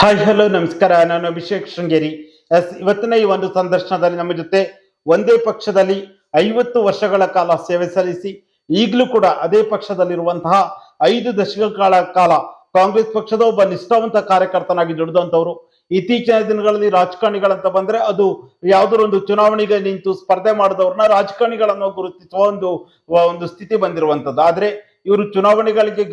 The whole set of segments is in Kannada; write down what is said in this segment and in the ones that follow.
ಹಾಯ್ ಹಲೋ ನಮಸ್ಕಾರ. ನಾನು ಅಭಿಷೇಕ್ ಶೃಂಗೇರಿ. ಎಸ್, ಇವತ್ತಿನ ಈ ಒಂದು ಸಂದರ್ಶನದಲ್ಲಿ ನಮ್ಮ ಜೊತೆ ಒಂದೇ ಪಕ್ಷದಲ್ಲಿ ಐವತ್ತು ವರ್ಷಗಳ ಕಾಲ ಸೇವೆ ಸಲ್ಲಿಸಿ, ಈಗಲೂ ಕೂಡ ಅದೇ ಪಕ್ಷದಲ್ಲಿರುವಂತಹ ಐದು ದಶಕಗಳ ಕಾಲ ಕಾಂಗ್ರೆಸ್ ಪಕ್ಷದ ಒಬ್ಬ ನಿಷ್ಠಾವಂತ ಕಾರ್ಯಕರ್ತನಾಗಿ ದುಡಿದಂತವರು ಇತ್ತೀಚಿನ ದಿನಗಳಲ್ಲಿ ರಾಜಕಾರಣಿಗಳಂತ ಬಂದ್ರೆ ಅದು ಯಾವುದೋ ಒಂದು ಚುನಾವಣೆಗೆ ನಿಂತು ಸ್ಪರ್ಧೆ ಮಾಡಿದವ್ರನ್ನ ರಾಜಕಾರಣಿಗಳನ್ನು ಗುರುತಿಸುವ ಒಂದು ಒಂದು ಸ್ಥಿತಿ ಬಂದಿರುವಂತದ್ದು ಆದ್ರೆ ಇವರು ಚುನಾವಣೆಗಳಿಗೆ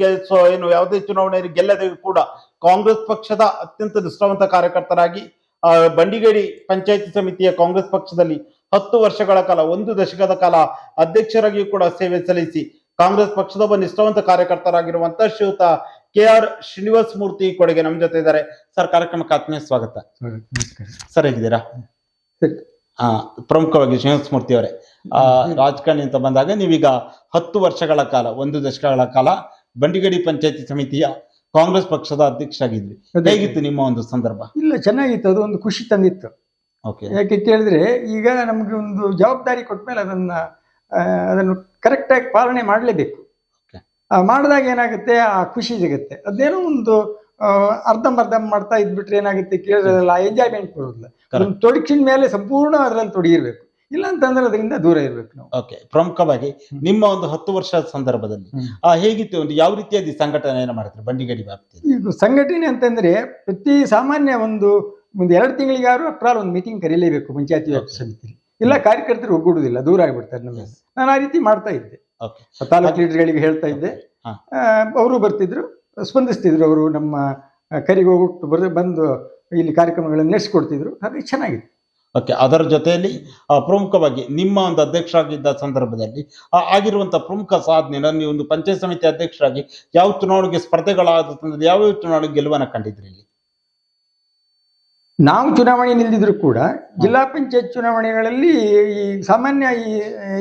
ಏನು ಯಾವುದೇ ಚುನಾವಣೆಯಲ್ಲಿ ಗೆಲ್ಲದೆ ಕೂಡ ಕಾಂಗ್ರೆಸ್ ಪಕ್ಷದ ಅತ್ಯಂತ ನಿಷ್ಠಾವಂತ ಕಾರ್ಯಕರ್ತರಾಗಿ ಬಂಡಿಗೇರಿ ಬಂಡಿಗೇಡಿ ಪಂಚಾಯತಿ ಸಮಿತಿಯ ಕಾಂಗ್ರೆಸ್ ಪಕ್ಷದಲ್ಲಿ ಹತ್ತು ವರ್ಷಗಳ ಕಾಲ ಒಂದು ದಶಕದ ಕಾಲ ಅಧ್ಯಕ್ಷರಾಗಿ ಕೂಡ ಸೇವೆ ಸಲ್ಲಿಸಿ ಕಾಂಗ್ರೆಸ್ ಪಕ್ಷದ ಒಬ್ಬ ನಿಷ್ಠಾವಂತ ಕಾರ್ಯಕರ್ತರಾಗಿರುವಂತ ಶ್ರೀಯುತ ಕೆ ಆರ್ ಶ್ರೀನಿವಾಸ ಮೂರ್ತಿ ಕೊಡುಗೆ ನಮ್ಮ ಜೊತೆ ಇದ್ದಾರೆ. ಸರ್ ಕಾರ್ಯಕ್ರಮಕ್ಕೆ ಆತ್ಮೀಯ ಸ್ವಾಗತ. ಸರ್ ಹೇಗಿದ್ದೀರಾ? ಆ ಪ್ರಮುಖವಾಗಿ ಶ್ರೀನಿವಾಸ ಮೂರ್ತಿ ಅವರೇ. ಆ ರಾಜಕಾರಣಿ ಅಂತ ಬಂದಾಗ ನೀವೀಗ ಹತ್ತು ವರ್ಷಗಳ ಕಾಲ ಒಂದು ದಶಕಗಳ ಕಾಲ ಬಂಡಿಗಡಿ ಪಂಚಾಯತಿ ಸಮಿತಿಯ ಕಾಂಗ್ರೆಸ್ ಪಕ್ಷದ ಅಧ್ಯಕ್ಷರಾಗಿದ್ರಿ. ಆಗಿದ್ವಿ ಹೇಗಿತ್ತು ನಿಮ್ಮ ಒಂದು ಸಂದರ್ಭ? ಇಲ್ಲ ಚೆನ್ನಾಗಿತ್ತು. ಅದು ಒಂದು ಖುಷಿ ತಂದಿತ್ತು. ಓಕೆ. ಯಾಕೆ ಕೇಳಿದ್ರೆ ಈಗ ನಮ್ಗೆ ಒಂದು ಜವಾಬ್ದಾರಿ ಕೊಟ್ಮೇಲೆ ಅದನ್ನ ಅದನ್ನು ಕರೆಕ್ಟಾಗಿ ಪಾಲನೆ ಮಾಡಲೇಬೇಕು. ಮಾಡಿದಾಗ ಏನಾಗುತ್ತೆ? ಆ ಖುಷಿ ಸಿಗುತ್ತೆ. ಅದೇನೋ ಒಂದು ಆ, ಅರ್ಧಂಬರ್ಧ ಮಾಡ್ತಾ ಇದ್ಬಿಟ್ರೆ ಏನಾಗುತ್ತೆ? ಕೇಳಿದ್ರಲ್ಲ ಎಂಜಾಯ್ಮೆಂಟ್ ಕೊಡೋದಿಲ್ಲ ಒಂದು ತೊಡಕಿನ ಮೇಲೆ ಸಂಪೂರ್ಣ ಅದರಲ್ಲಿ ತೊಡಗಿರ್ಬೇಕು. ಇಲ್ಲ ಅಂತಂದ್ರೆ ಅದರಿಂದ ದೂರ ಇರ್ಬೇಕು ನಾವು. ಓಕೆ ಪ್ರಮುಖವಾಗಿ ನಿಮ್ಮ ಒಂದು ಹತ್ತು ವರ್ಷದ ಸಂದರ್ಭದಲ್ಲಿ ಆ ಹೇಗಿತ್ತು ಒಂದು ಯಾವ ರೀತಿಯಾದ ಸಂಘಟನೆಯನ್ನು ಮಾಡ್ತಾರೆ ಬಂಡಿಗಡಿ ವ್ಯಾಪ್ತಿಯಲ್ಲಿ? ಇದು ಸಂಘಟನೆ ಅಂತಂದ್ರೆ ಪ್ರತಿ ಸಾಮಾನ್ಯ ಒಂದು ಒಂದು ಎರಡು ತಿಂಗಳಿಗಾರು ಅಪ್ರಾಲ್ ಒಂದು ಮೀಟಿಂಗ್ ಕರೀಲೇಬೇಕು ಪಂಚಾಯತಿ ವ್ಯಾಪ್ತಿ ಸಮಿತಿ ಇಲ್ಲ ಕಾರ್ಯಕರ್ತರು ಒಗ್ಗೂಡುದಿಲ್ಲ ದೂರ ಆಗಿಬಿಡ್ತಾರೆ ನಮಗೆ. ನಾನು ಆ ರೀತಿ ಮಾಡ್ತಾ ಇದ್ದೆ. ತಾಲೂಕು ಲೀಡರ್ಗಳಿಗೆ ಹೇಳ್ತಾ ಇದ್ದೆ. ಅವರು ಬರ್ತಿದ್ರು ಸ್ಪಂದಿಸ್ತಿದ್ರು ಅವರು ನಮ್ಮ ಕರಿಗೆ ಕರೆಗೆ ಹೋಗ್ಬಿಟ್ಟು ಬರ್ ಬಂದು ಇಲ್ಲಿ ಕಾರ್ಯಕ್ರಮಗಳನ್ನು ನಡೆಸ್ಕೊಡ್ತಿದ್ರು. ಹಾಗೆ ಚೆನ್ನಾಗಿತ್ತು. ಓಕೆ ಅದರ ಜೊತೆಯಲ್ಲಿ ಪ್ರಮುಖವಾಗಿ ನಿಮ್ಮ ಒಂದು ಅಧ್ಯಕ್ಷರಾಗಿದ್ದ ಸಂದರ್ಭದಲ್ಲಿ ಆಗಿರುವಂಥ ಪ್ರಮುಖ ಸಾಧನೆ ನೀವು ಒಂದು ಪಂಚಾಯತ್ ಸಮಿತಿ ಅಧ್ಯಕ್ಷರಾಗಿ ಯಾವ ಚುನಾವಣೆಗೆ ಸ್ಪರ್ಧೆಗಳಾದ ಸಂದರ್ಭದಲ್ಲಿ ಯಾವ್ಯಾವ ಚುನಾವಣೆಗೆ ಗೆಲುವನ್ನ ಕಂಡಿದ್ರಿ ಇಲ್ಲಿ? ನಾವು ಚುನಾವಣೆ ನಿಲ್ದಿದ್ರು ಕೂಡ ಜಿಲ್ಲಾ ಪಂಚಾಯತ್ ಚುನಾವಣೆಗಳಲ್ಲಿ ಈ ಸಾಮಾನ್ಯ ಈ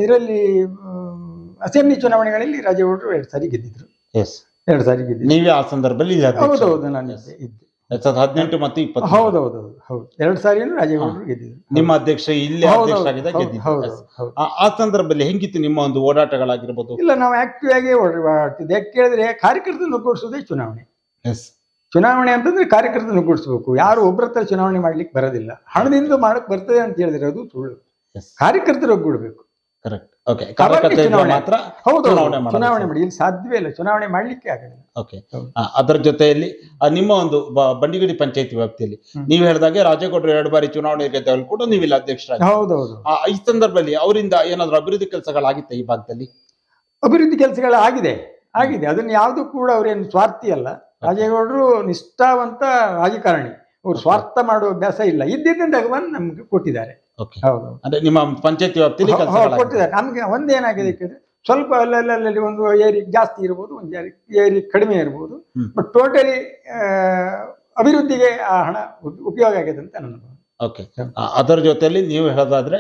ಇದರಲ್ಲಿ ಅಸೆಂಬ್ಲಿ ಚುನಾವಣೆಗಳಲ್ಲಿ ರಾಜೇಗೌಡರು ಎರಡು ಸಾರಿ ಗೆದ್ದಿದ್ರು. ಎಸ್ ಎರಡು ಸಾರಿ ಗೆದ್ದಿದ್ರು. ನೀವೇ ಆ ಸಂದರ್ಭದಲ್ಲಿ. ಹೌದೌದು ನಾನು ಇದ್ದೆ ಇದ್ದೆ. ಎರಡ್ ಸಾವಿರದ ಹದಿನೆಂಟು ಮತ್ತು ಇಪ್ಪತ್ತು ಹೌದು ಹೌದು. ಎರಡು ಸಾರಿ ರಾಜೇಗೌಡರು ಗೆದ್ದಿದ್ರು ನಿಮ್ಮ ಅಧ್ಯಕ್ಷ ಇಲ್ಲಿ ಅಧ್ಯಕ್ಷ ಆಗಿದ್ದ ಹೌದು, ಗೆದ್ದಿದ್ದು ಹೌದು, ಹೌದು. ಆ- ಆ ಸಂದರ್ಭದಲ್ಲಿ ಹೆಂಗಿತ್ತು ನಿಮ್ಮ ಒಂದು ಓಡಾಟಗಳಾಗಿರ್ಬೋದು? ಇಲ್ಲ ನಾವು ಆಕ್ಟಿವ್ ಆಗಿ ಓಡಾಡ್ತಿದ್ದೆ ಯಾಕೆ ಕೇಳಿದ್ರೆ ಕಾರ್ಯಕರ್ತರನ್ನು ಒಗ್ಗೂಡಿಸೋದೇ ಚುನಾವಣೆ. ಎಸ್ ಚುನಾವಣೆ ಅಂತಂದ್ರೆ ಕಾರ್ಯಕರ್ತರನ್ನು ಒಗ್ಗೂಡಿಸ್ಬೇಕು ಯಾರು ಒಬ್ಬರ ಹತ್ರ ಚುನಾವಣೆ ಮಾಡ್ಲಿಕ್ಕೆ ಬರೋದಿಲ್ಲ. ಹಣದಿಂದ ಮಾಡಕ್ ಬರ್ತದೆ ಅಂತ ಹೇಳಿದ್ರೆ ಅದು ಸುಳ್ಳು. ಎಸ್ ಕಾರ್ಯಕರ್ತರು ಒಗ್ಗೂಡ್ಬೇಕು. ಕರೆಕ್ಟ್ ಮಾತ್ರ ಹೌದು ಚುನಾವಣೆ ಮಾಡಿ ಇಲ್ಲಿ ಸಾಧ್ಯವೇ ಇಲ್ಲ. ಚುನಾವಣೆ ಮಾಡ್ಲಿಕ್ಕೆ ಆಗಲಿಲ್ಲ ಓಕೆ ಅದರ ಜೊತೆಯಲ್ಲಿ ನಿಮ್ಮ ಒಂದು ಬಂಡಿಗಡಿ ಪಂಚಾಯತಿ ವ್ಯಾಪ್ತಿಯಲ್ಲಿ. ನೀವು ಹೇಳಿದಾಗೆ ರಾಜೇಗೌಡರು ಎರಡು ಬಾರಿ ಚುನಾವಣೆ ಗೆದ್ದವರು ಕೂಡ ನೀವು ಇಲ್ಲಿ ಅಧ್ಯಕ್ಷರಾಗಿ ಹೌದೌದು. ಈ ಸಂದರ್ಭದಲ್ಲಿ ಅವರಿಂದ ಏನಾದ್ರು ಅಭಿವೃದ್ಧಿ ಕೆಲಸಗಳಾಗಿತ್ತ ಈ ಭಾಗದಲ್ಲಿ? ಅಭಿವೃದ್ಧಿ ಕೆಲಸಗಳು ಆಗಿದೆ. ಆಗಿದೆ. ಅದನ್ನ ಯಾವುದು ಕೂಡ ಅವ್ರೇನು ಸ್ವಾರ್ಥಿ ಅಲ್ಲ. ರಾಜೇಗೌಡರು ನಿಷ್ಠಾವಂತ ರಾಜಕಾರಣಿ. ಅವ್ರು ಸ್ವಾರ್ಥ ಮಾಡುವ ಅಭ್ಯಾಸ ಇಲ್ಲ. ಇದ್ದಿದ್ದರಿಂದ ನಮ್ಗೆ ಕೊಟ್ಟಿದ್ದಾರೆ. ಹೌದು. ಅಂದ್ರೆ ನಿಮ್ಮ ಪಂಚಾಯತಿ ವ್ಯಾಪ್ತಿಯಲ್ಲಿ ಕೆಲಸ ಕೊಟ್ಟಿದ್ದಾರೆ. ನಮ್ಗೆ ಒಂದೇನಾಗಿದೆ ಕೇಳಿದ್ರೆ ಸ್ವಲ್ಪ ಅಲ್ಲಲ್ಲಿ ಒಂದು ಏರಿ ಜಾಸ್ತಿ ಇರ್ಬೋದು ಒಂದು ಏರಿ ಏರಿ ಕಡಿಮೆ ಇರ್ಬೋದು. ಬಟ್ ಟೋಟಲಿ ಅಭಿವೃದ್ಧಿಗೆ ಆ ಹಣ ಉಪಯೋಗ ಆಗಿದೆ ಅಂತ ನನ್ನ ಓಕೆ ಅದರ ಜೊತೆಯಲ್ಲಿ ನೀವು ಹೇಳೋದಾದ್ರೆ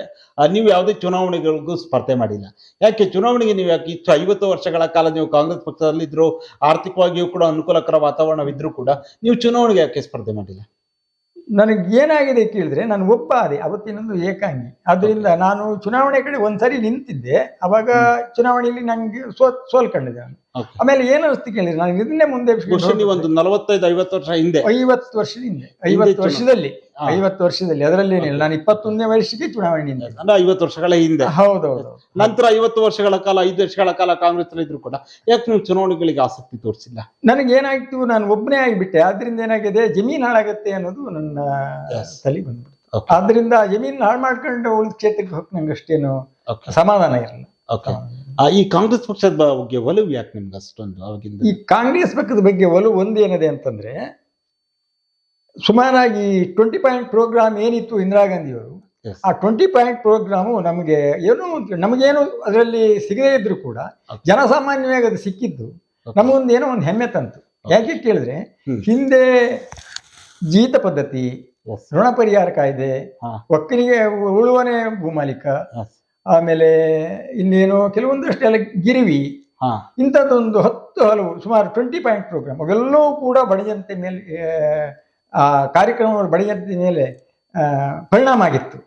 ನೀವು ಯಾವುದೇ ಚುನಾವಣೆಗಳಿಗೂ ಸ್ಪರ್ಧೆ ಮಾಡಿಲ್ಲ. ಯಾಕೆ ಚುನಾವಣೆಗೆ ನೀವು ಯಾಕೆ ಇಷ್ಟು ಐವತ್ತು ವರ್ಷಗಳ ಕಾಲ ನೀವು ಕಾಂಗ್ರೆಸ್ ಪಕ್ಷದಲ್ಲಿ ಇದ್ರು ಆರ್ಥಿಕವಾಗಿಯೂ ಕೂಡ ಅನುಕೂಲಕರ ವಾತಾವರಣವಿದ್ರು ಕೂಡ ನೀವು ಚುನಾವಣೆಗೆ ಯಾಕೆ ಸ್ಪರ್ಧೆ ಮಾಡಿಲ್ಲ? ನನಗೆ ಏನಾಗಿದೆ ಕೇಳಿದ್ರೆ ನಾನು ಒಬ್ಬ ಅದೇ ಅವತ್ತಿನೊಂದು ಏಕಾಂಗಿ. ಅದರಿಂದ ನಾನು ಚುನಾವಣೆ ಕಡೆ ಒಂದ್ಸರಿ ನಿಂತಿದ್ದೆ ಅವಾಗ ಚುನಾವಣೆಯಲ್ಲಿ ನಂಗೆ ಸೋಲ್ ಸೋಲ್ಕೊಂಡಿದ್ದೆ ನಾನು. ಆಮೇಲೆ ಏನು ಅನಿಸ್ತು ಕೇಳಿದ್ರೆ? ನಾನು ಇದನ್ನೇ ಮುಂದೆ ಬಹುಶಃ ಒಂದು ನಲವತ್ತೈದು ಐವತ್ತು ವರ್ಷ ಹಿಂದೆ. ಐವತ್ತು ವರ್ಷದ ಹಿಂದೆ. ಐವತ್ತು. ವರ್ಷದಲ್ಲಿ. ಐವತ್ತು ವರ್ಷದಲ್ಲಿ. ಅದರಲ್ಲೇನಿಲ್ಲ ನಾನು ಇಪ್ಪತ್ತೊಂದನೇ ವಯಸ್ಸಿಗೆ ಚುನಾವಣೆ ಅಂದ್ರೆ ಐವತ್ತು ವರ್ಷಗಳ ಹಿಂದೆ. ಹೌದೌದು ನಂತರ ಐವತ್ತು ವರ್ಷಗಳ ಕಾಲ ಐದು ವರ್ಷಗಳ ಕಾಲ ಕಾಂಗ್ರೆಸ್ ಇದ್ರು ಕೂಡ. ಯಾಕೆ ನೀವು ಚುನಾವಣೆಗಳಿಗೆ ಆಸಕ್ತಿ ತೋರಿಸಿಲ್ಲ? ನನಗೆ ಏನಾಯ್ತು? ನಾನು ಒಬ್ಬನೇ ಆಗಿಬಿಟ್ಟೆ. ಆದ್ರಿಂದ ಏನಾಗಿದೆ? ಜಮೀನ್ ಹಾಳಾಗತ್ತೆ ಅನ್ನೋದು ನನ್ನ. ತಲೆ ಬಂದ್ಬಿಡ್ತು. ಆದ್ರಿಂದ ಜಮೀನ್ ಹಾಳು ಮಾಡ್ಕೊಂಡು ಉಳಿದ ಕ್ಷೇತ್ರಕ್ಕೆ ಹೋಗಿ ನಂಗೆ ಅಷ್ಟೇನು ಸಮಾಧಾನ ಇರಲ್ಲ. ಓಕೆ ಈ ಕಾಂಗ್ರೆಸ್ ಪಕ್ಷದ ಬಗ್ಗೆ ಒಲವು ಯಾಕೆ ನಿಮ್ಗೆ ಅಷ್ಟೊಂದು ಅವಾಗಿಂದ ಈ ಕಾಂಗ್ರೆಸ್ ಪಕ್ಷದ ಬಗ್ಗೆ ಒಲವು ಒಂದೇನಿದೆ ಅಂತಂದ್ರೆ ಸುಮಾರಾಗಿ ಟ್ವೆಂಟಿ ಪಾಯಿಂಟ್ ಪ್ರೋಗ್ರಾಮ್ ಏನಿತ್ತು ಇಂದಿರಾ ಗಾಂಧಿಯವರು. ಆ ಟ್ವೆಂಟಿ ಪಾಯಿಂಟ್ ಪ್ರೋಗ್ರಾಮು ನಮಗೆ ಏನು ನಮಗೇನು ಅದರಲ್ಲಿ ಸಿಗದೇ ಇದ್ರು ಕೂಡ. ಜನಸಾಮಾನ್ಯವಾಗಿ ಅದು ಸಿಕ್ಕಿದ್ದು ನಮಗೊಂದು ಏನೋ ಒಂದು ಹೆಮ್ಮೆ ತಂತು ಯಾಕೆ ಕೇಳಿದ್ರೆ. ಹಿಂದೆ ಜೀತ ಪದ್ಧತಿ. ಋಣ ಪರಿಹಾರ ಕಾಯ್ದೆ ಒಕ್ಕನಿಗೆ ಒಕ್ಕಲಿಗೆ ಉಳುವನೆ ಭೂಮಾಲೀಕ. ಆಮೇಲೆ ಇನ್ನೇನು ಕೆಲವೊಂದಷ್ಟೆಲ್ಲ ಗಿರಿವಿ. ಹಾ. ಇಂಥದ್ದೊಂದು ಹತ್ತು ಹಲವು ಸುಮಾರು ಟ್ವೆಂಟಿ ಪಾಯಿಂಟ್ ಪ್ರೋಗ್ರಾಮ್ ಅವೆಲ್ಲವೂ ಕೂಡ ಬಡಜನತೆ ಮೇಲೆ ಆ, ಕಾರ್ಯಕ್ರಮಗಳು ಬಡಜನತೆ ಮೇಲೆ ಪರಿಣಾಮ ಆಗಿತ್ತು.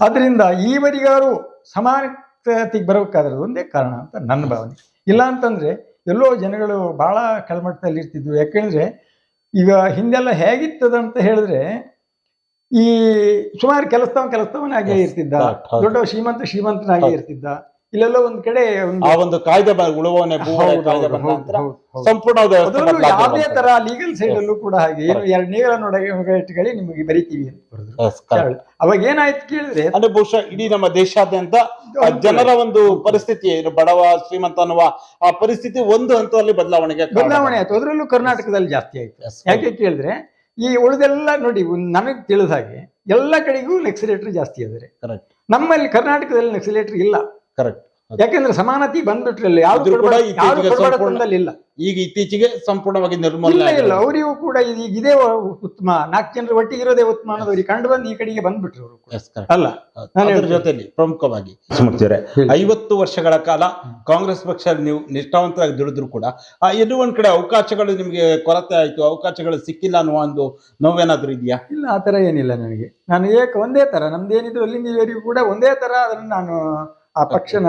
ಅದರಿಂದ ಈವರಿಗಾರು ಸಮಾನತೆಗೆ ಬರಬೇಕಾದ್ರೆ ಒಂದೇ ಕಾರಣ ಅಂತ ನನ್ನ ಭಾವನೆ. ಇಲ್ಲ ಅಂತಂದ್ರೆ ಎಲ್ಲೋ ಜನಗಳು ಬಹಳ ಕೆಳಮಟ್ಟದಲ್ಲಿ ಇರ್ತಿದ್ರು ಯಾಕೆಂದ್ರೆ ಈಗ ಹಿಂದೆಲ್ಲ ಹೇಗಿತ್ತದಂತ ಹೇಳಿದ್ರೆ ಈ ಸುಮಾರು ಕೆಲಸದವನ್ ಕೆಲಸದವನಾಗೇ ಇರ್ತಿದ್ದ. ದೊಡ್ಡ ಶ್ರೀಮಂತ ಶ್ರೀಮಂತನಾಗೇ. ಇರ್ತಿದ್ದ. ಇಲ್ಲೆಲ್ಲ ಒಂದ್ ಕಡೆ ಒಂದು ಆ ಒಂದು ಕಾಯ್ದೆ ಉಳುವನೆ. ಸಂಪೂರ್ಣ ಯಾವುದೇ ತರ ಲೀಗಲ್ ಸೈಡ್ ಅಲ್ಲೂ ಕೂಡ ಹಾಗೆ ಏನು ಎರಡು ನೇಗಳ ಇಟ್ಕೊಳ್ಳಿ ನಿಮಗೆ ಬರಿತೀವಿ ಅಂತ ಬರೆದ್ರು. ಅವಾಗ ಏನಾಯ್ತು ಕೇಳಿದ್ರೆ ಅಂದ್ರೆ ಬಹುಶಃ ಇಡೀ ನಮ್ಮ ದೇಶಾದ್ಯಂತ ಜನರ ಒಂದು ಪರಿಸ್ಥಿತಿ ಏನು? ಬಡವ ಶ್ರೀಮಂತ ಅನ್ನುವ ಆ ಪರಿಸ್ಥಿತಿ ಒಂದು ಹಂತದಲ್ಲಿ ಬದಲಾವಣೆಗೆ. ಬದಲಾವಣೆ ಆಯ್ತು. ಅದರಲ್ಲೂ ಕರ್ನಾಟಕದಲ್ಲಿ ಜಾಸ್ತಿ ಆಯ್ತು. ಯಾಕೆ ಕೇಳಿದ್ರೆ ಈ ಉಳಿದೆಲ್ಲ ನೋಡಿ ನನಗೆ ತಿಳಿದ ಹಾಗೆ ಎಲ್ಲ ಕಡೆಗೂ ನೆಕ್ಸಿಲೇಟರ್ ಜಾಸ್ತಿ ಆದರೆ. ಕರೆಕ್ಟ್ ನಮ್ಮಲ್ಲಿ ಕರ್ನಾಟಕದಲ್ಲಿ ನೆಕ್ಸಿಲೇಟರ್ ಇಲ್ಲ. Correct. ಯಾಕೆಂದ್ರೆ ಸಮಾನತೆ ಬಂದ್ಬಿಟ್ರಲ್ಲ ಯಾವ್ದು ಇಲ್ಲ ಈಗ ಇತ್ತೀಚೆಗೆ ಸಂಪೂರ್ಣವಾಗಿ ನಿರ್ಮೂಲನೆ ಇಲ್ಲ ಅವರಿಗೂ ಕೂಡ ಈಗ ಇದೇ ಉತ್ತಮ ನಾಲ್ಕು ಜನರು ಒಟ್ಟಿಗೆ ಇರೋದೇ ಉತ್ತಮ ಅನ್ನೋದು ಅವ್ರಿಗೆ ಕಂಡು ಬಂದು ಈ ಕಡೆಗೆ ಬಂದ್ಬಿಟ್ರು ಅವರು ಕೂಡ. ಅಲ್ಲ ಅದ್ರ. ಜೊತೆಲಿ ಪ್ರಮುಖವಾಗಿ ಸುಮುಕ್ತಿಯವರೇ ಹೇಳಿ. ಐವತ್ತು ವರ್ಷಗಳ ಕಾಲ ಕಾಂಗ್ರೆಸ್ ಪಕ್ಷ ನೀವು ನಿಷ್ಠಾವಂತರಾಗಿ ದುಡಿದ್ರು ಕೂಡ ಆ ಎಲ್ಲೂ ಒಂದ್ ಕಡೆ ಅವಕಾಶಗಳು ನಿಮಗೆ ಕೊರತೆ ಆಯ್ತು ಅವಕಾಶಗಳು ಸಿಕ್ಕಿಲ್ಲ ಅನ್ನುವ ಒಂದು ನೋವೇನಾದ್ರೂ ಇದೆಯಾ? ಇಲ್ಲ ಆ ತರ ಏನಿಲ್ಲ ನನಗೆ. ನಾನು ಏಕ ಒಂದೇ ತರ ನಮ್ದೇನಿದ್ರು ಅಲ್ಲಿಂದ ಇಲ್ಲಿವರೆಗೂ ಕೂಡ ಒಂದೇ ತರ ಅದನ್ನ ನಾನು ಆ ಪಕ್ಷನ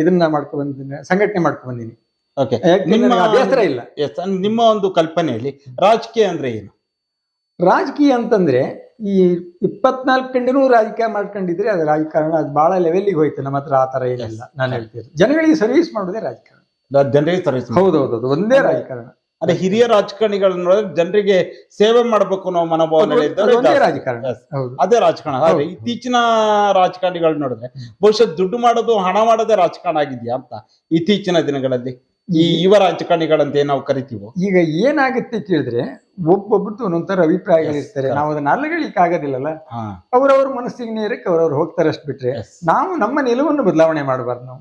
ಇದನ್ನ ಮಾಡ್ಕೊ ಬಂದಿದ್ದೀನಿ ಸಂಘಟನೆ ಮಾಡ್ಕೊ ಬಂದೀನಿ ಓಕೆ ನಿಮ್ಮ ಬೇಸರ ಇಲ್ಲ. ಎಸ್ ನಿಮ್ಮ ಒಂದು ಕಲ್ಪನೆಯಲ್ಲಿ ರಾಜಕೀಯ ಅಂದ್ರೆ ಏನು? ರಾಜಕೀಯ ಅಂತಂದ್ರೆ ಈ ಇಪ್ಪತ್ನಾಲ್ಕು ಗಂಟೆನೂ ರಾಜಕೀಯ ಮಾಡ್ಕೊಂಡಿದ್ರೆ ಅದು ರಾಜಕಾರಣ ಅದು ಬಹಳ ಲೆವೆಲ್ಗೆ ಹೋಯ್ತು ನಮ್ಮ ಹತ್ರ ಆ ತರ ಏನಿಲ್ಲ ನಾನು ಹೇಳ್ತೀನಿ ಜನಗಳಿಗೆ ಸರ್ವಿಸ್ ಮಾಡೋದೇ ರಾಜಕಾರಣ. ಜನರಿಗೆ ಸರ್ವಿಸ್ ಹೌದೌದು ಒಂದೇ ರಾಜಕಾರಣ. ಅಂದ್ರೆ ಹಿರಿಯ ರಾಜಕಾರಣಿಗಳನ್ನ ನೋಡಿದ್ರೆ ಜನರಿಗೆ ಸೇವೆ ಮಾಡಬೇಕು ಅನ್ನೋ ಮನೋಭಾವನೆ ಅದು- ಅದು ರಾಜಕಾರಣ. ಅದೇ ಆದ್ರೆ. ಇತ್ತೀಚಿನ ರಾಜಕಾರಣಿಗಳು ನೋಡಿದ್ರೆ ಬಹುಶಃ ದುಡ್ಡು ಮಾಡೋದು ಹಣ ಮಾಡೋದೇ ರಾಜಕಾರಣ ಆಗಿದೆಯಾ ಅಂತ ಇತ್ತೀಚಿನ ದಿನಗಳಲ್ಲಿ? ಈ ಇವರ ರಾಜಕಾರಣಿಗಳಂತ ಏನ್ ನಾವು ಕರಿತೀವೋ? ಈಗ ಏನಾಗುತ್ತೆ ಕೇಳಿದ್ರೆ ಒಬ್ಬೊಬ್ರದ್ದು ಒಂದೊಂಥರ ಅಭಿಪ್ರಾಯಗಳು Yes, ಇರ್ತಾರೆ ನಾವು ಅದನ್ನ ಅಲ್ಲಗಳಿಕ್ ಆಗೋದಿಲ್ಲಲ್ಲ ಅವರವ್ರ ಮನಸ್ಸಿಗೆ ನೇರಕ್ಕೆ ಅವ್ರವ್ರು ಹೋಗ್ತಾರೆ ಅಷ್ಟು ಬಿಟ್ರೆ ನಾವು ನಮ್ಮ ನಿಲುವನ್ನು ಬದಲಾವಣೆ ಮಾಡಬಾರ್ದು ನಾವು.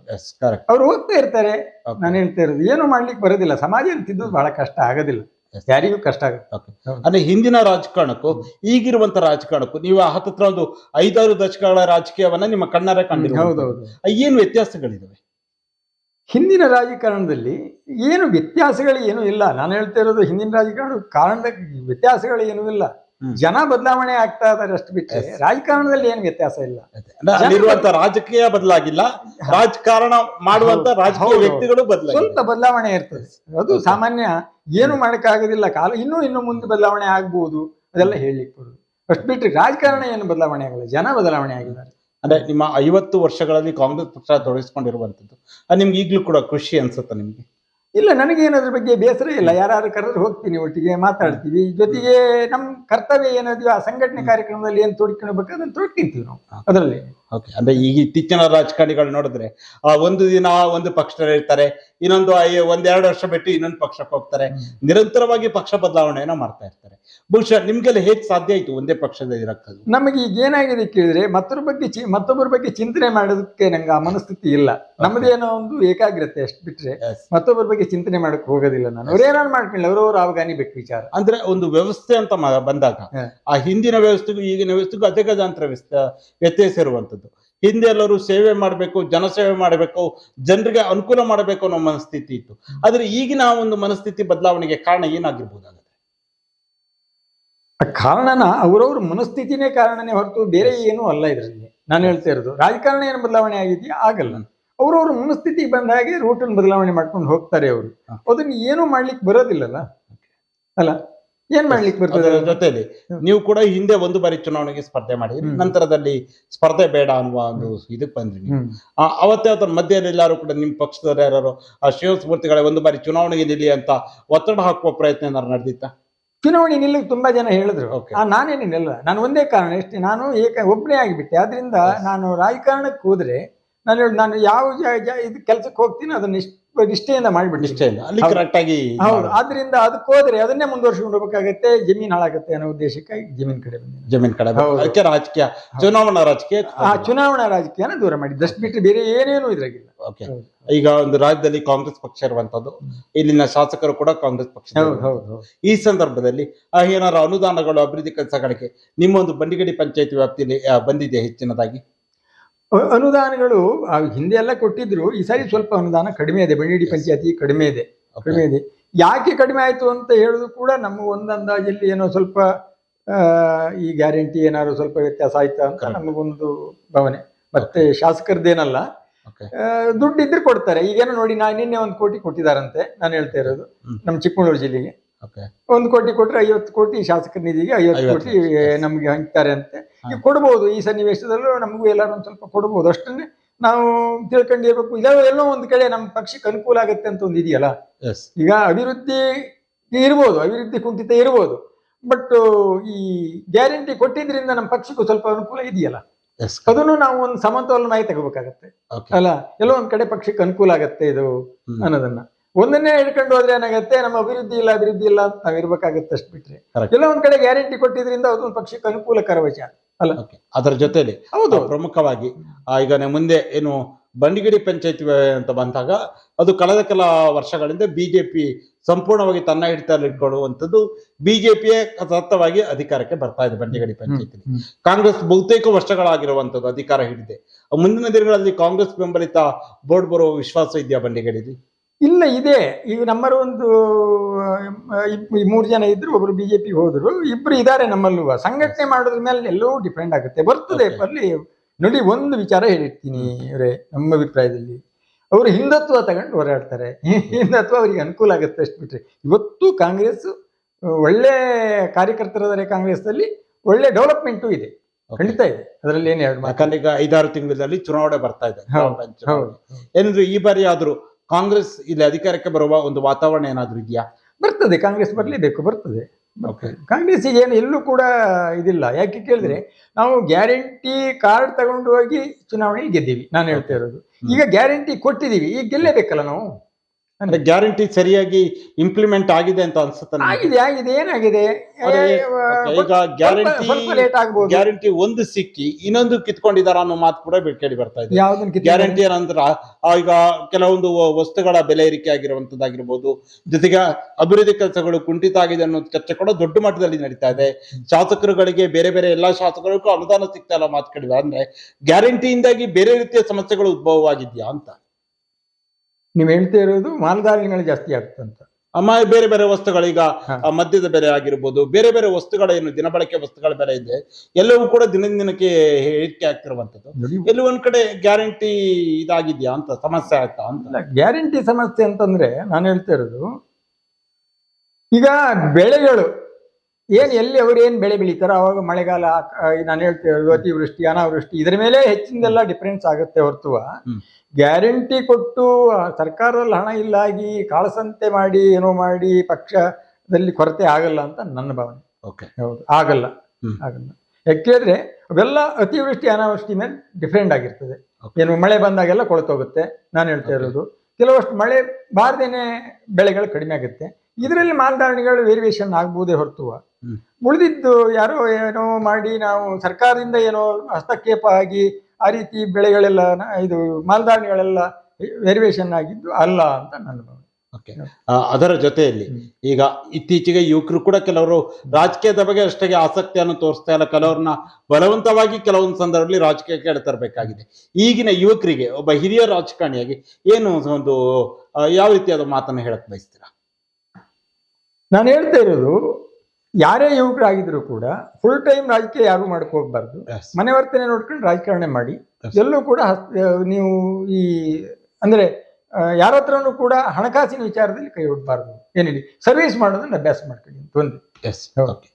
ಅವ್ರು ಹೋಗ್ತಾ ಇರ್ತಾರೆ. ನಾನು ಹೇಳ್ತಾ ಇರೋದು ಏನು ಮಾಡ್ಲಿಕ್ಕೆ ಬರೋದಿಲ್ಲ. ಸಮಾಜ ತಿದ್ದು ಬಹಳ ಕಷ್ಟ ಆಗೋದಿಲ್ಲ. ಯಾರಿಗೂ ಕಷ್ಟ ಆಗುತ್ತೆ. ಅಂದ್ರೆ ಹಿಂದಿನ ರಾಜಕಾರಣಕ್ಕೂ ಈಗಿರುವಂತ ರಾಜಕಾರಣಕ್ಕೂ ನೀವು ಹತ್ತತ್ರ ಒಂದು ಐದಾರು ದಶಕಗಳ ರಾಜಕೀಯವನ್ನ ನಿಮ್ಮ ಕಣ್ಣಾರೆ ಕಂಡಿರ್ಬೋದು ಹೌದೌದು. ಏನು ವ್ಯತ್ಯಾಸಗಳಿದಾವೆ? ಹಿಂದಿನ ರಾಜಕಾರಣದಲ್ಲಿ ಏನು ವ್ಯತ್ಯಾಸಗಳು ಏನು ಇಲ್ಲ. ನಾನು ಹೇಳ್ತಾ ಇರೋದು ಹಿಂದಿನ ರಾಜಕಾರಣ ಕಾರಣದ ವ್ಯತ್ಯಾಸಗಳು ಏನೂ ಇಲ್ಲ. ಜನ ಬದಲಾವಣೆ ಆಗ್ತಾ ಇದಾರೆ ಅಷ್ಟು ಬಿಟ್ಟರೆ ರಾಜಕಾರಣದಲ್ಲಿ ಏನು ವ್ಯತ್ಯಾಸ ಇಲ್ಲ. ಅಲ್ಲಿರುವಂತ ರಾಜಕೀಯ ಬದಲಾಗಿಲ್ಲ. ರಾಜಕಾರಣ ಮಾಡುವಂತ ರಾಜಕೀಯ. ವ್ಯಕ್ತಿಗಳು ಸ್ವಲ್ಪ ಬದಲಾವಣೆ ಇರ್ತದೆ. ಅದು ಸಾಮಾನ್ಯ ಏನು ಮಾಡಕ್ಕಾಗೋದಿಲ್ಲ. ಕಾಲ ಇನ್ನೂ ಇನ್ನು ಮುಂದೆ ಬದಲಾವಣೆ ಆಗ್ಬಹುದು ಅದೆಲ್ಲ ಹೇಳಲಿಕ್ಕೆ ಬರುದು ಅಷ್ಟು ಬಿಟ್ಟರೆ ರಾಜಕಾರಣ ಏನು ಬದಲಾವಣೆ ಆಗಲ್ಲ. ಜನ ಬದಲಾವಣೆ ಆಗಿದ್ದಾರೆ. ಅಂದ್ರೆ ನಿಮ್ಮ ಐವತ್ತು ವರ್ಷಗಳಲ್ಲಿ ಕಾಂಗ್ರೆಸ್ ಪಕ್ಷ ತೊಡಗಿಸ್ಕೊಂಡಿರುವಂತದ್ದು ಅದು ನಿಮ್ಗೆ ಈಗಲೂ ಕೂಡ ಖುಷಿ ಅನ್ಸುತ್ತಾ ನಿಮ್ಗೆ? ಇಲ್ಲ ನನಗೆ ಅದ್ರ ಬಗ್ಗೆ ಬೇಸರ ಇಲ್ಲ. ಯಾರು ಕರೆದ್ರೆ ಹೋಗ್ತೀನಿ ಒಟ್ಟಿಗೆ ಮಾತಾಡ್ತೀವಿ. ಜೊತೆಗೆ ನಮ್ಮ ಕರ್ತವ್ಯ ಏನಾದ್ರೂ ಆ ಸಂಘಟನೆ ಕಾರ್ಯಕ್ರಮದಲ್ಲಿ ಏನು ತೊಡ್ಕೊಳ್ಬೇಕು ಅದನ್ನು ತೊಡ್ಕೊಂತೀವಿ ನಾವು ಅದರಲ್ಲಿ. ಓಕೆ ಅಂದ್ರೆ ಈಗ ಇತ್ತೀಚಿನ ರಾಜಕಾರಣಿಗಳು ನೋಡಿದ್ರೆ ಆ ಒಂದು ದಿನ ಒಂದು ಪಕ್ಷದಲ್ಲಿ ಇರ್ತಾರೆ ಇನ್ನೊಂದು ಒಂದೆರಡು ವರ್ಷ ಬಿಟ್ಟು ಇನ್ನೊಂದು ಪಕ್ಷಕ್ಕೆ ಹೋಗ್ತಾರೆ. ನಿರಂತರವಾಗಿ ಪಕ್ಷ ಬದಲಾವಣೆಯನ್ನ ಮಾಡ್ತಾ ಇರ್ತಾರೆ. ಬಹುಶಃ ನಿಮ್ಗೆಲ್ಲ ಹೇಗ್ ಸಾಧ್ಯ ಆಯ್ತು ಒಂದೇ ಪಕ್ಷದಲ್ಲಿ ಇರಕ್ಕದು? ನಮಗೆ ಈಗ ಏನಾಗಿದೆ ಕೇಳಿದ್ರೆ ಮತ್ತೊಬ್ಬರ ಬಗ್ಗೆ ಮತ್ತೊಬ್ಬರ ಬಗ್ಗೆ ಚಿಂತನೆ ಮಾಡೋದಕ್ಕೆ ನಂಗೆ ಆ ಮನಸ್ಥಿತಿ ಇಲ್ಲ. ನಮ್ದೇನೋ ಒಂದು ಏಕಾಗ್ರತೆ ಅಷ್ಟು ಬಿಟ್ರೆ. ಮತ್ತೊಬ್ಬರ ಬಗ್ಗೆ ಚಿಂತನೆ ಮಾಡಕ್ ಹೋಗೋದಿಲ್ಲ ನಾನು. ಅವ್ರೇನಾರು ಮಾಡ್ಕೊಳ್ಳಿ ಅವ್ರವ್ರ ಅವಗಾನಿ ಬೇಕು ವಿಚಾರ. ಅಂದ್ರೆ ಒಂದು ವ್ಯವಸ್ಥೆ ಅಂತ ಬಂದಾಗ ಆ ಹಿಂದಿನ ವ್ಯವಸ್ಥೆಗೂ ಈಗಿನ ವ್ಯವಸ್ಥೆಗೂ ಅಜಗಜಾಂತರ ವ್ಯವಸ್ಥೆ ವ್ಯತ್ಯಾಸ ಇರುವಂತದ್ದು ಹಿಂದೆ ಎಲ್ಲರೂ ಸೇವೆ ಮಾಡಬೇಕು ಜನಸೇವೆ ಮಾಡಬೇಕು ಜನರಿಗೆ ಅನುಕೂಲ ಮಾಡಬೇಕು ಅನ್ನೋ ಮನಸ್ಥಿತಿ ಇತ್ತು. ಆದರೆ ಈಗಿನ ಆ ಒಂದು ಮನಸ್ಥಿತಿ ಬದಲಾವಣೆಗೆ ಕಾರಣ ಏನಾಗಿರ್ಬೋದಾಗುತ್ತೆ? ಆ ಕಾರಣನ ಅವರವ್ರ ಮನಸ್ಥಿತಿನೇ ಕಾರಣನೇ ಹೊರತು ಬೇರೆ ಏನೂ ಅಲ್ಲ ಇದರಲ್ಲಿ. ನಾನು ಹೇಳ್ತಾ ಇರೋದು ರಾಜಕಾರಣ ಏನು ಬದಲಾವಣೆ ಆಗಿದೆಯಾ? ಆಗಲ್ಲ. ಅವ್ರವ್ರ ಮನಸ್ಥಿತಿ ಬಂದ ಹಾಗೆ ರೂಟನ್ನು ಬದಲಾವಣೆ ಮಾಡ್ಕೊಂಡು ಹೋಗ್ತಾರೆ ಅವರು. ಅದನ್ನ ಏನು ಮಾಡ್ಲಿಕ್ಕೆ ಬರೋದಿಲ್ಲಲ್ಲ? ಅಲ್ಲ? ಏನ್ ಮಾಡ್ಲಿಕ್ಕೆ ಬರ್ತದೆ? ಅದರ ಜೊತೆಲಿ ನೀವು ಕೂಡ ಹಿಂದೆ ಒಂದು ಬಾರಿ ಚುನಾವಣೆಗೆ ಸ್ಪರ್ಧೆ ಮಾಡಿ ನಂತರದಲ್ಲಿ ಸ್ಪರ್ಧೆ ಬೇಡ ಅನ್ನುವ ಒಂದು ಇದಕ್ಕೆ ಬಂದ್ರಿ ನೀವು. ಆ, ಅವತ್ತೇ ಅದರ ಮಧ್ಯದಲ್ಲಿ ಎಲ್ಲರೂ ಕೂಡ ನಿಮ್ಮ ಪಕ್ಷದವರು ಯಾರು ಆ ಶಿವಸ್ಮೂರ್ತಿಗಳೇ ಒಂದು ಬಾರಿ ಚುನಾವಣೆಗೆ ನಿಲ್ಲಿ ಅಂತ ಒತ್ತಡ ಹಾಕುವ ಪ್ರಯತ್ನ ಏನಾದ್ರು ನಡೆದಿತ್ತ? ಚುನಾವಣೆ ನಿಲ್ಲಕ್ಕೆ ತುಂಬಾ ಜನ ಹೇಳಿದ್ರು. Okay. ಆ ನಾನೇನು ನಿಲ್ಲ ನಾನು ಒಂದೇ ಕಾರಣ ಎಷ್ಟೇ ನಾನು ಏಕ ಒಬ್ಬನೇ ಆಗಿಬಿಟ್ಟೆ. ಆದ್ರಿಂದ ನಾನು ರಾಜಕಾರಣಕ್ಕೆ ಹೋದ್ರೆ ನಾನು ಹೇಳಿ ನಾನು ಯಾವ ಜ- ಜ- ಇದು ಕೆಲಸಕ್ಕೆ ಹೋಗ್ತೀನಿ ಅದನ್ನ ನಿಷ್ಠ ನಿಷ್ಠೆಯಿಂದ ಮಾಡಿಬಿಟ್ಟು ನಿಷ್ಠೆಯಿಂದ. ಅಲ್ಲಿ. ಕರೆಕ್ಟ್ ಆಗಿ ಹೌದು. ಆದ್ರಿಂದ ಅದಕ್ಕೆ ಹೋದ್ರೆ ಅದನ್ನೇ ಮುಂದುವರ್ಸ್ಕೊಂಡು ಹೋಗ್ಬೇಕಾಗತ್ತೆ ಜಮೀನ್ ಹಾಳಾಗತ್ತೆ ಅನ್ನೋ ಉದ್ದೇಶಕ್ಕಾಗಿ ಜಮೀನ್ ಕಡೆ ಬಂದ ಜಮೀನ್ ಕಡೆ. ಅದಕ್ಕೆ ರಾಜಕೀಯ ಚುನಾವಣಾ ರಾಜಕೀಯ ಆ ಚುನಾವಣಾ ರಾಜಕೀಯನ ದೂರ ಮಾಡಿ ದಸ್ಟ್ ಬಿಟ್ಟರೆ ಬೇರೆ ಏನೇನು ಇದ್ರಾಗಿಲ್ಲ. ಓಕೆ. ಈಗ ಒಂದು ರಾಜ್ಯದಲ್ಲಿ ಕಾಂಗ್ರೆಸ್ ಪಕ್ಷ ಇರುವಂತದ್ದು ಇಲ್ಲಿನ ಶಾಸಕರು ಕೂಡ ಕಾಂಗ್ರೆಸ್ ಪಕ್ಷ ಈ ಸಂದರ್ಭದಲ್ಲಿ ಏನಾದ್ರು ಅನುದಾನಗಳು ಅಭಿವೃದ್ಧಿ ಕೆಲಸಗಳಿಗೆ ನಿಮ್ಮೊಂದು ಬಂಡಿಗಡಿ ಪಂಚಾಯತ್ ವ್ಯಾಪ್ತಿಯಲ್ಲಿ ಬಂದಿದೆ ಹೆಚ್ಚಿನದಾಗಿ? ಅನುದಾನಗಳು ಹಿಂದೆ ಎಲ್ಲ ಕೊಟ್ಟಿದ್ರು ಈ ಸಾರಿ ಸ್ವಲ್ಪ ಅನುದಾನ ಕಡಿಮೆ ಇದೆ ಬೆಳ್ಳಿಡಿ ಪಂಚಾಯತಿ ಕಡಿಮೆ ಇದೆ ಕಡಿಮೆ ಇದೆ. ಯಾಕೆ ಕಡಿಮೆ ಆಯ್ತು ಅಂತ ಹೇಳೋದು ಕೂಡ ನಮ್ಮ ಒಂದಂದಾಜಲ್ಲಿ ಏನೋ ಸ್ವಲ್ಪ ಈ ಗ್ಯಾರಂಟಿ ಏನಾದ್ರು ಸ್ವಲ್ಪ ವ್ಯತ್ಯಾಸ ಆಯ್ತಾ ಅಂತ. ನಮಗೊಂದು ಭಾವನೆ. ಮತ್ತೆ ಶಾಸಕರದ್ದೇನಲ್ಲ ದುಡ್ಡು ಇದ್ರೆ ಕೊಡ್ತಾರೆ. ಈಗೇನೋ ನೋಡಿ ನಾ ನಿನ್ನೆ ಒಂದು ಕೋಟಿ ಕೊಟ್ಟಿದ್ದಾರಂತೆ ನಾನು ಹೇಳ್ತಾ ಇರೋದು. ನಮ್ಮ ಚಿಕ್ಕಮಗಳೂರು ಜಿಲ್ಲೆಗೆ. ಒಂದು ಕೋಟಿ ಕೊಟ್ರೆ ಐವತ್ತು ಕೋಟಿ ಶಾಸಕ ನಿಧಿಗೆ ಐವತ್ತು ಕೋಟಿ ನಮಗೆ ಹಂಚ್ತಾರೆ ಅಂತೆ. ಈಗ ಕೊಡ್ಬೋದು ಈ ಸನ್ನಿವೇಶದಲ್ಲೂ ನಮಗೂ ಎಲ್ಲರೂ ಒಂದ್ ಸ್ವಲ್ಪ ಕೊಡ್ಬೋದು. ಅಷ್ಟನ್ನೇ ನಾವು ತಿಳ್ಕೊಂಡಿರ್ಬೇಕು. ಇದೆಲ್ಲ ಎಲ್ಲೋ ಒಂದು ಕಡೆ ನಮ್ಮ ಪಕ್ಷಕ್ಕೆ ಅನುಕೂಲ ಆಗುತ್ತೆ ಅಂತ ಒಂದು ಇದೆಯಲ್ಲ? ಈಗ ಅಭಿವೃದ್ಧಿ ಇರ್ಬೋದು ಅಭಿವೃದ್ಧಿ ಕುಂಠಿತ ಇರ್ಬೋದು. ಬಟ್ ಈ ಗ್ಯಾರಂಟಿ ಕೊಟ್ಟಿದ್ರಿಂದ ನಮ್ಮ ಪಕ್ಷಕ್ಕೂ ಸ್ವಲ್ಪ ಅನುಕೂಲ ಇದೆಯಲ್ಲ? ಎಸ್ ಅದನ್ನು ನಾವು ಒಂದು ಸಮತೋಲನವಾಗಿ ತಗೋಬೇಕಾಗತ್ತೆ. ಅಲ್ಲ ಎಲ್ಲೋ ಒಂದ್ ಕಡೆ ಪಕ್ಷಕ್ಕೆ ಅನುಕೂಲ ಆಗತ್ತೆ ಇದು ಅನ್ನೋದನ್ನ. ಒಂದನ್ನೇ ಹಿಡ್ಕೊಂಡು ಹೋದ್ರೆ ಏನಾಗುತ್ತೆ? ನಮ್ಮ ಅಭಿವೃದ್ಧಿ ಇಲ್ಲ ಅಭಿವೃದ್ಧಿ ಇಲ್ಲ ಅಂತ ನಾವ್ ಇರ್ಬೇಕಾಗತ್ತೆ ಅಷ್ಟು ಬಿಟ್ರೆ. ಎಲ್ಲ ಒಂದ್ ಕಡೆ ಗ್ಯಾರಂಟಿ ಕೊಟ್ಟಿದ್ರಿಂದ ಅದೊಂದು ಪಕ್ಷಕ್ಕೆ ಅನುಕೂಲಕರ ವಿಚಾರ ಅಲ್ಲ? ಅದರ ಜೊತೆಲಿ ಹೌದು. ಪ್ರಮುಖವಾಗಿ ಈಗ ಮುಂದೆ ಏನು ಬಂಡಿಗಿಡಿ ಪಂಚಾಯತಿ ಅಂತ ಬಂದಾಗ ಅದು ಕಳೆದ ಕೆಲ ವರ್ಷಗಳಿಂದ ಬಿಜೆಪಿ ಸಂಪೂರ್ಣವಾಗಿ ತನ್ನ ಹಿಡಿತಲ್ಲಿ ಇಟ್ಕೊಳ್ಳುವಂಥದ್ದು ಬಿಜೆಪಿಯೇ ಸತತವಾಗಿ ಅಧಿಕಾರಕ್ಕೆ ಬರ್ತಾ ಇದೆ ಬಂಡಿಗಡಿ ಪಂಚಾಯತ್. ಕಾಂಗ್ರೆಸ್ ಬಹುತೇಕ ವರ್ಷಗಳಾಗಿರುವಂಥದ್ದು ಅಧಿಕಾರ ಹಿಡಿದೆ. ಮುಂದಿನ ದಿನಗಳಲ್ಲಿ ಕಾಂಗ್ರೆಸ್ ಬೆಂಬಲಿತ ಬೋರ್ಡ್ ಬರುವ ವಿಶ್ವಾಸ ಇದೆಯಾ ಬಂಡಿಗಡಿಲಿ? ಇಲ್ಲ ಇದೆ. ಈಗ ನಮ್ಮರು ಒಂದು ಮೂರು ಜನ ಇದ್ರು ಒಬ್ರು ಬಿಜೆಪಿ ಹೋದ್ರು ಇಬ್ರು ಇದ್ದಾರೆ ನಮ್ಮಲ್ಲೂ. ಸಂಘಟನೆ ಮಾಡೋದ್ರ ಮೇಲೆ ಎಲ್ಲವೂ ಡಿಪೆಂಡ್ ಆಗುತ್ತೆ. ಬರ್ತದೆ. ಅಲ್ಲಿ. ನೋಡಿ ಒಂದು ವಿಚಾರ ಹೇಳಿರ್ತೀನಿ ಅವರೇ ನಮ್ಮ ಅಭಿಪ್ರಾಯದಲ್ಲಿ. ಅವರು ಹಿಂದುತ್ವ ತಗೊಂಡು ಹೋರಾಡ್ತಾರೆ. ಹಿಂದುತ್ವ ಅವರಿಗೆ ಅನುಕೂಲ ಆಗುತ್ತೆ ಅಷ್ಟು ಬಿಟ್ರೆ. ಇವತ್ತು ಕಾಂಗ್ರೆಸ್ ಒಳ್ಳೆ ಕಾರ್ಯಕರ್ತರಿದ್ದಾರೆ ಕಾಂಗ್ರೆಸ್ನಲ್ಲಿ ಒಳ್ಳೆ ಡೆವಲಪ್ಮೆಂಟು ಇದೆ. ಖಂಡಿತ ಇದೆ. ಅದರಲ್ಲಿ ಏನು ಯಾಕಂದ್ರೆ ಈಗ ಐದಾರು ತಿಂಗಳಲ್ಲಿ ಚುನಾವಣೆ ಬರ್ತಾ ಇದೆ. ಏನಂದ್ರೆ ಈ ಬಾರಿ ಆದ್ರೂ ಕಾಂಗ್ರೆಸ್ ಇಲ್ಲಿ ಅಧಿಕಾರಕ್ಕೆ ಬರುವ ಒಂದು ವಾತಾವರಣ ಏನಾದರೂ ಇದೆಯಾ? ಬರ್ತದೆ ಕಾಂಗ್ರೆಸ್ ಬರಲೇಬೇಕು ಬರ್ತದೆ. ಓಕೆ ಕಾಂಗ್ರೆಸ್ಸಿಗೆ ಏನು ಎಲ್ಲೂ ಕೂಡ ಇದಿಲ್ಲ. ಯಾಕೆ ಕೇಳಿದ್ರೆ ನಾವು ಗ್ಯಾರಂಟಿ ಕಾರ್ಡ್ ತಗೊಂಡು ಹೋಗಿ ಚುನಾವಣೆಯಲ್ಲಿ ಗೆದ್ದೀವಿ. ನಾನು ಹೇಳ್ತಾ ಇರೋದು. ಈಗ ಗ್ಯಾರಂಟಿ ಕೊಟ್ಟಿದ್ದೀವಿ ಈಗ ಗೆಲ್ಲೇಬೇಕಲ್ಲ ನಾವು? ಅಂದ್ರೆ ಗ್ಯಾರಂಟಿ ಸರಿಯಾಗಿ ಇಂಪ್ಲಿಮೆಂಟ್ ಆಗಿದೆ ಅಂತ ಅನ್ಸುತ್ತೆ ನನಗೆ. ಆಗಿದೆ ಆಗಿದೆ ಏನಾಗಿದೆ? ಅದೇ, ಈಗ ಗ್ಯಾರಂಟಿ ಲೇಟ್ ಆಗ್ಬೋದು. ಗ್ಯಾರಂಟಿ ಒಂದು ಸಿಕ್ಕಿ ಇನ್ನೊಂದು ಕಿತ್ಕೊಂಡಿದಾರ ಅನ್ನೋ ಮಾತು ಕೂಡ ಬೆ- ಕೇಳಿ ಬರ್ತಾ ಇದೆ. ಯಾವ್ದನ್ನ ಗ್ಯಾರಂಟಿ ಏನಂದ್ರ ಆ, ಈಗ ಕೆಲವೊಂದು ವ- ವಸ್ತುಗಳ ಬೆಲೆ ಏರಿಕೆ ಆಗಿರುವಂತದ್ದಾಗಿರ್ಬೋದು ಜೊತೆಗೆ ಅಭಿವೃದ್ಧಿ ಕೆಲಸಗಳು ಕುಂಠಿತ ಆಗಿದೆ ಅನ್ನೋ ಚರ್ಚೆ ಕೂಡ ದೊಡ್ಡ ಮಟ್ಟದಲ್ಲಿ ನಡೀತಾ ಇದೆ. ಶಾಸಕರುಗಳಿಗೆ ಬೇರೆ ಬೇರೆ ಎಲ್ಲಾ ಶಾಸಕರಿಗೂ ಅನುದಾನ ಸಿಗ್ತಾ ಇಲ್ಲ ಮಾತು ಕೇಳಿದ ಅಂದ್ರೆ ಗ್ಯಾರಂಟಿಯಿಂದಾಗಿ ಬೇರೆ ರೀತಿಯ ಸಮಸ್ಯೆಗಳು ಉದ್ಭವವಾಗಿದ್ಯಾ ಅಂತ. ನೀವ್ ಹೇಳ್ತಾ ಇರೋದು ಮಾಲ್ದಾರಿಗಳು ಜಾಸ್ತಿ ಆಗ್ತಂತ. ಅಮ್ಮ ಬೇರೆ ಬೇರೆ ವಸ್ತುಗಳು ಈಗ ಆ, ಮದ್ಯದ ಬೆಲೆ ಆಗಿರ್ಬೋದು ಬೇರೆ ಬೇರೆ ವಸ್ತುಗಳ ಏನು ದಿನಬಳಕೆ ವಸ್ತುಗಳ ಬೆಲೆ ಇದೆ ಎಲ್ಲವೂ ಕೂಡ ದಿನದಿಂದ ದಿನಕ್ಕೆ ಹೇಳಿಕೆ ಆಗ್ತಿರುವಂತದ್ದು ಎಲ್ಲೂ ಎಲ್ಲಿ ಒಂದ್ ಕಡೆ ಗ್ಯಾರಂಟಿ ಇದಾಗಿದ್ಯಾ ಅಂತ ಸಮಸ್ಯೆ ಆಯ್ತಾ ಅಂತ? ಗ್ಯಾರಂಟಿ ಸಮಸ್ಯೆ ಅಂತಂದ್ರೆ ನಾನು ಹೇಳ್ತಾ ಇರೋದು ಈಗ ಬೆಳೆಗಳು ಏನ್ ಎಲ್ಲಿ ಅವ್ರು ಏನ್ ಬೆಳೆ ಬೆಳೀತಾರೋ ಅವಾಗ ಮಳೆಗಾಲ ನಾನು ಹೇಳ್ತೇವೆ ಅತಿವೃಷ್ಟಿ ಅನಾವೃಷ್ಟಿ ಇದರ ಮೇಲೆ ಹೆಚ್ಚಿನದೆಲ್ಲ ಡಿಫರೆನ್ಸ್ ಆಗುತ್ತೆ ಹೊರತು. ಗ್ಯಾರಂಟಿ ಕೊಟ್ಟು ಸರ್ಕಾರದಲ್ಲಿ ಹಣ ಇಲ್ಲಾಗಿ ಕಾಳಸಂತೆ ಮಾಡಿ ಏನೋ ಮಾಡಿ ಪಕ್ಷದಲ್ಲಿ ಕೊರತೆ ಆಗಲ್ಲ ಅಂತ ನನ್ನ ಭಾವನೆ. ಓಕೆ ಹೌದು ಆಗಲ್ಲ. ಆಗಲ್ಲ. ಯಾಕೆಂದ್ರೆ ಅವೆಲ್ಲ ಅತಿವೃಷ್ಟಿ ಅನಾವೃಷ್ಟಿ ಮೇಲೆ ಡಿಫ್ರೆಂಟ್ ಆಗಿರ್ತದೆ. ಏನು ಮಳೆ ಬಂದಾಗೆಲ್ಲ ಕೊಳತೋಗುತ್ತೆ ನಾನು ಹೇಳ್ತಾ ಇರೋದು. ಕೆಲವಷ್ಟು ಮಳೆ ಬಾರದೇನೆ ಬೆಳೆಗಳು ಕಡಿಮೆ ಆಗುತ್ತೆ. ಇದರಲ್ಲಿ ಮಾನದಂಡಗಳು ವೇರಿಯೇಷನ್ ಆಗ್ಬೋದೇ ಹೊರತುವ ಹ್ಮ್. ಉಳಿದಿದ್ದು ಯಾರೋ ಏನೋ ಮಾಡಿ ನಾವು ಸರ್ಕಾರದಿಂದ ಏನೋ ಹಸ್ತಕ್ಷೇಪ ಆಗಿ ಆ ರೀತಿ ಬೆಳೆಗಳೆಲ್ಲ ಇದು ಮಾಲ್ದಾಣಿಗಳೆಲ್ಲ ವೇರಿಯೇಷನ್ ಆಗಿದ್ದು ಅಲ್ಲ ಅಂತ ನನ್ನ ಓಕೆ ಅದರ ಜೊತೆಯಲ್ಲಿ ಈಗ ಇತ್ತೀಚೆಗೆ ಯುವಕರು ಕೂಡ ಕೆಲವರು ರಾಜಕೀಯದ ಬಗ್ಗೆ ಅಷ್ಟಾಗಿ ಆಸಕ್ತಿಯನ್ನು ತೋರಿಸ್ತಾ ಇಲ್ಲ. ಕೆಲವ್ರನ್ನ ಬಲವಂತವಾಗಿ ಕೆಲವೊಂದು ಸಂದರ್ಭದಲ್ಲಿ ರಾಜಕೀಯಕ್ಕೆ ಎಳೆತರಬೇಕಾಗಿದೆ. ಈಗಿನ ಯುವಕರಿಗೆ ಒಬ್ಬ ಹಿರಿಯ ರಾಜಕಾರಣಿಯಾಗಿ ಏನು ಒಂದು ಯಾವ ರೀತಿಯಾದ ಮಾತನ್ನು ಹೇಳಕ್ ಬಯಸ್ತೀರಾ? ನಾನು ಹೇಳ್ತಾ ಇರೋದು ಯಾರೇ ಯುವಕರಾಗಿದ್ರು ಕೂಡ ಫುಲ್ ಟೈಮ್ ರಾಜಕೀಯ ಯಾರು ಮಾಡ್ಕೋಗ್ಬಾರ್ದು. ಮನೆ ವರ್ತನೆ ನೋಡ್ಕೊಂಡು ರಾಜಕಾರಣ ಮಾಡಿ. ಎಲ್ಲೂ ಕೂಡ ನೀವು ಈ ಅಂದ್ರೆ ಯಾರ ಹತ್ರನೂ ಕೂಡ ಹಣಕಾಸಿನ ವಿಚಾರದಲ್ಲಿ ಕೈ ಹೊಡ್ಬಾರ್ದು ಏನಿಲ್ಲ ಸರ್ವಿಸ್ ಮಾಡೋದನ್ನ ಅಭ್ಯಾಸ ಮಾಡ್ಕೊಳ್ಳಿ ಅಂತ ಒಂದು. ಎಸ್. ಓಕೆ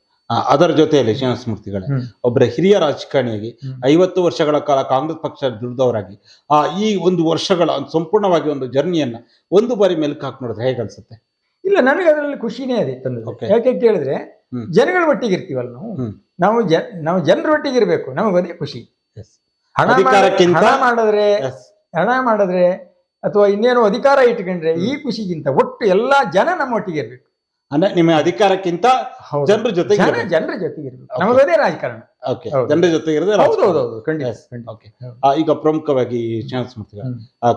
ಅದರ ಜೊತೆಯಲ್ಲಿ ಶಿವ ಸ್ಮೃತಿಗಳೇ. ಒಬ್ಬರ ಹಿರಿಯ ರಾಜಕಾರಣಿಯಾಗಿ. ಐವತ್ತು ವರ್ಷಗಳ ಕಾಲ ಕಾಂಗ್ರೆಸ್ ಪಕ್ಷ ದುಡಿದವರಾಗಿ ಆ ಈ ಒಂದು ವರ್ಷಗಳ ಸಂಪೂರ್ಣವಾಗಿ ಒಂದು ಜರ್ನಿಯನ್ನ ಒಂದು ಬಾರಿ ಮೆಲ್ಕು ಹಾಕಿ ನೋಡಿದ್ರೆ ಹೇಗೆ ಅನ್ಸುತ್ತೆ? ಇಲ್ಲ ನನಗೆ ಅದರಲ್ಲಿ ಖುಷಿನೇ ಅದೇ ತಂದು ಯಾಕೆ ಕೇಳಿದ್ರೆ. ಜನಗಳ ಒಟ್ಟಿಗೆ ಇರ್ತೀವಲ್ಲ ನಾವು ನಾವು ಜನ ನಾವು ಜನರ ಒಟ್ಟಿಗೆ ಇರಬೇಕು ನಮಗೆ ಅದೇ ಖುಷಿ. ಹಣ ಹಣ ಮಾಡಿದ್ರೆ ಹಣ ಮಾಡಿದ್ರೆ ಅಥವಾ ಇನ್ನೇನೋ ಅಧಿಕಾರ ಇಟ್ಕೊಂಡ್ರೆ ಈ ಖುಷಿಗಿಂತ ಒಟ್ಟು ಎಲ್ಲಾ ಜನ ನಮ್ಮ ಒಟ್ಟಿಗೆ ಇರ್ಬೇಕು. ಅಂದ್ರೆ ನಿಮ್ಮ ಅಧಿಕಾರಕ್ಕಿಂತ. ಜನರ ಜೊತೆಗೆ. ಜನರ ಜೊತೆಗೆ. ನಮಗದೇ ರಾಜಕಾರಣ. ಓಕೆ. ಜನರ ಜೊತೆಗೆ ಈಗ ಪ್ರಮುಖವಾಗಿ ಚಾನ್ಸ್ ಮಾಡ್ತೀರ?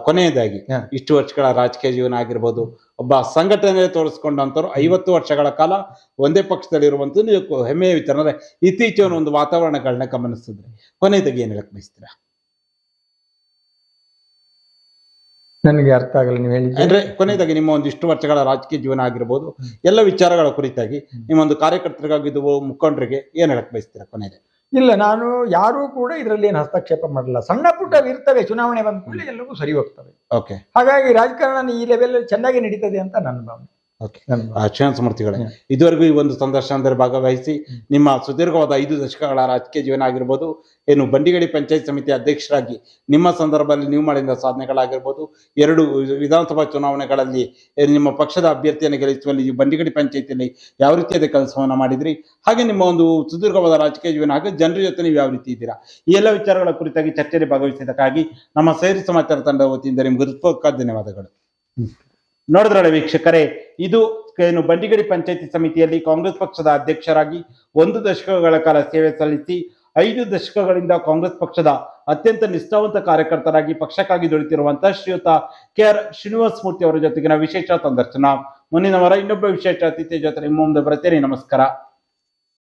ಕೊನೆಯದಾಗಿ. ಇಷ್ಟು ವರ್ಷಗಳ ರಾಜಕೀಯ ಜೀವನ ಆಗಿರ್ಬೋದು ಒಬ್ಬ ಸಂಘಟನೆ ತೋರಿಸ್ಕೊಂಡಂತವ್ರು ಐವತ್ತು ವರ್ಷಗಳ ಕಾಲ ಒಂದೇ ಪಕ್ಷದಲ್ಲಿರುವಂತದ್ದು ನೀವು ಹೆಮ್ಮೆಯ ವಿಚಾರ. ಅಂದ್ರೆ ಇತ್ತೀಚಿನ ಒಂದು ವಾತಾವರಣಗಳನ್ನ ಗಮನಿಸಿದ್ರೆ ಕೊನೆಯದಾಗಿ ಏನ್ ಹೇಳಕ್ ಬಯಸ್ತೀರಾ? ನನಗೆ ಅರ್ಥ ಆಗಲ್ಲ ನೀವು ಹೇಳಿ ಅಂದ್ರೆ ಕೊನೆಯದಾಗಿ ನಿಮ್ಮ ಒಂದು ಇಷ್ಟು ವರ್ಷಗಳ ರಾಜಕೀಯ ಜೀವನ ಆಗಿರ್ಬೋದು ಎಲ್ಲ ವಿಚಾರಗಳ ಕುರಿತಾಗಿ ನಿಮ್ಮ ಒಂದು ಕಾರ್ಯಕರ್ತರಿಗಾಗಿದ್ದು ಮುಖಂಡರಿಗೆ ಏನ್ ಹೇಳಕ್ ಬಯಸ್ತೀರಾ ಕೊನೆಯದಾಗಿ ಇಲ್ಲ ನಾನು ಯಾರೂ ಕೂಡ ಇದರಲ್ಲಿ ಏನು ಹಸ್ತಕ್ಷೇಪ ಮಾಡಲ್ಲ. ಸಣ್ಣ ಪುಟ್ಟ ಇರ್ತವೆ ಚುನಾವಣೆ ಬಂದ ಕೂಡಲೇ ಎಲ್ಲವೂ ಸರಿ ಹೋಗ್ತವೆ. ಓಕೆ ಹಾಗಾಗಿ ರಾಜಕಾರಣ ಈ ಲೆವೆಲ್ ಚೆನ್ನಾಗಿ ನಡೀತದೆ ಅಂತ ನನ್ನ ಭಾವನೆ. ಶ್ರೀನಿವಾಸ ಮೂರ್ತಿಗಳೇ ಇದುವರೆಗೂ ಈ ಒಂದು ಸಂದರ್ಶನದಲ್ಲಿ ಭಾಗವಹಿಸಿ ನಿಮ್ಮ ಸುದೀರ್ಘವಾದ ಐದು ದಶಕಗಳ ರಾಜಕೀಯ ಜೀವನ ಆಗಿರ್ಬೋದು ಏನು ಬಂಡಿಗಡಿ ಪಂಚಾಯತ್ ಸಮಿತಿ ಅಧ್ಯಕ್ಷರಾಗಿ ನಿಮ್ಮ ಸಂದರ್ಭದಲ್ಲಿ ನೀವು ಮಾಡಿದ ಸಾಧನೆಗಳಾಗಿರ್ಬೋದು ಎರಡು ವಿಧಾನಸಭಾ ಚುನಾವಣೆಗಳಲ್ಲಿ ನಿಮ್ಮ ಪಕ್ಷದ ಅಭ್ಯರ್ಥಿಯನ್ನು ಗೆಲ್ಲಿಸುವಲ್ಲಿ ಈ ಬಂಡಿಗಡಿ ಪಂಚಾಯತಿಯಲ್ಲಿ ಯಾವ ರೀತಿಯಾದ ಕೆಲಸವನ್ನು ಮಾಡಿದ್ರಿ? ಹಾಗೆ ನಿಮ್ಮ ಒಂದು ಸುದೀರ್ಘವಾದ ರಾಜಕೀಯ ಜೀವನ ಹಾಗೆ ಜನರ ಜೊತೆ ನೀವು ಯಾವ ರೀತಿ ಇದ್ದೀರಾ? ಈ ಎಲ್ಲ ವಿಚಾರಗಳ ಕುರಿತಾಗಿ ಚರ್ಚೆಯಲ್ಲಿ ಭಾಗವಹಿಸಿದ್ದಕ್ಕಾಗಿ ನಮ್ಮ ಸೇರಿ ಸಮಾಚಾರ ತಂಡದ ವತಿಯಿಂದ ನಿಮ್ಗೆ ಹೃತ್ಪೂರ್ವಕ ಧನ್ಯವಾದಗಳು. ಹ್ಮ್. ನೋಡಿದ್ರಲ್ಲ ವೀಕ್ಷಕರೇ, ಇದು ಏನು ಬಂಡಿಗಡಿ ಪಂಚಾಯತಿ ಸಮಿತಿಯಲ್ಲಿ ಕಾಂಗ್ರೆಸ್ ಪಕ್ಷದ ಅಧ್ಯಕ್ಷರಾಗಿ ಒಂದು ದಶಕಗಳ ಕಾಲ ಸೇವೆ ಸಲ್ಲಿಸಿ, ಐದು ದಶಕಗಳಿಂದ ಕಾಂಗ್ರೆಸ್ ಪಕ್ಷದ ಅತ್ಯಂತ ನಿಷ್ಠಾವಂತ ಕಾರ್ಯಕರ್ತರಾಗಿ ಪಕ್ಷಕ್ಕಾಗಿ ದುಡಿತಿರುವಂತಹ ಶ್ರೀಯುತ ಕೆ ಆರ್ ಶ್ರೀನಿವಾಸ ಮೂರ್ತಿ ಅವರ ಜೊತೆಗಿನ ವಿಶೇಷ ಸಂದರ್ಶನ. ಮುಂದಿನ ವಾರ ಇನ್ನೊಬ್ಬ ವಿಶೇಷ ಅತಿಥಿ ಜೊತೆ ನಿಮ್ಮ ಮುಂದೆ ಬರ್ತೇನೆ ನಮಸ್ಕಾರ.